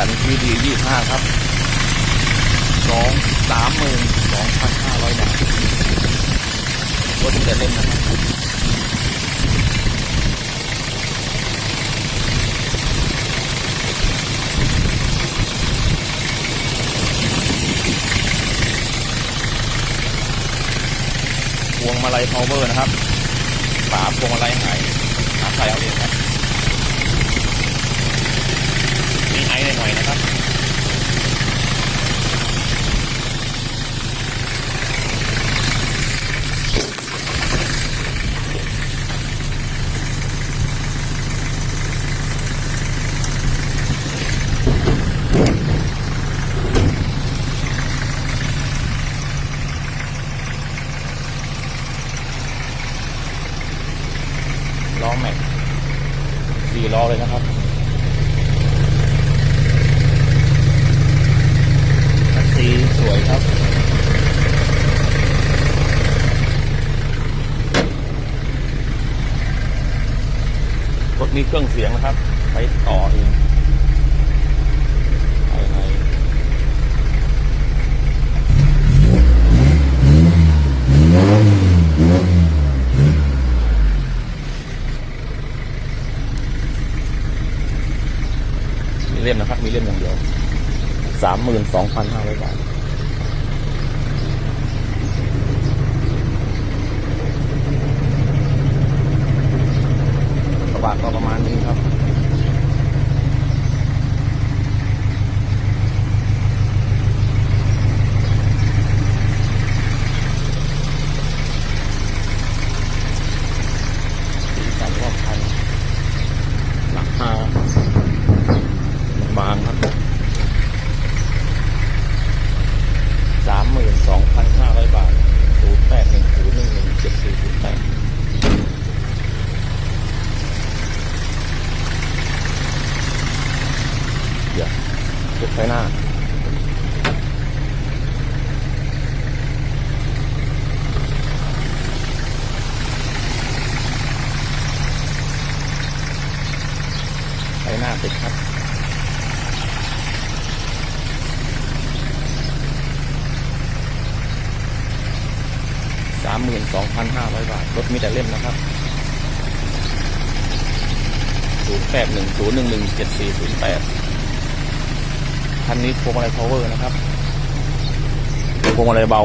สันคีดียี่ห้าครับสองสามหมื่นสองพันห้าร้อยบาทรถแต่เล่นนะครับพวงมาลัยพาวเวอร์นะครับฝาพวงมาลัยหายหาใส่เอาเองครับมีไอหน่อยๆนะครับ ล้อแม็กสี่ล้อเลยนะครับคันสีสวยครับ รถมีเครื่องเสียงนะครับ ไปต่อเองภายในมี เล่มนะครับ มีเล่มอย่างเดียวสามหมื่นสองพันห้าร้อยบาทกระบะก็ประมาณ ไปหน้าไปหน้าติดครับสามหมื่นสองพันห้าร้อยบาท รถมีแต่เล่มนะครับ0 8 1 0 1 1 7 4 0 8 คันนี้พวงมาลัยพาวเวอร์นะครับพวงมาลัยเบา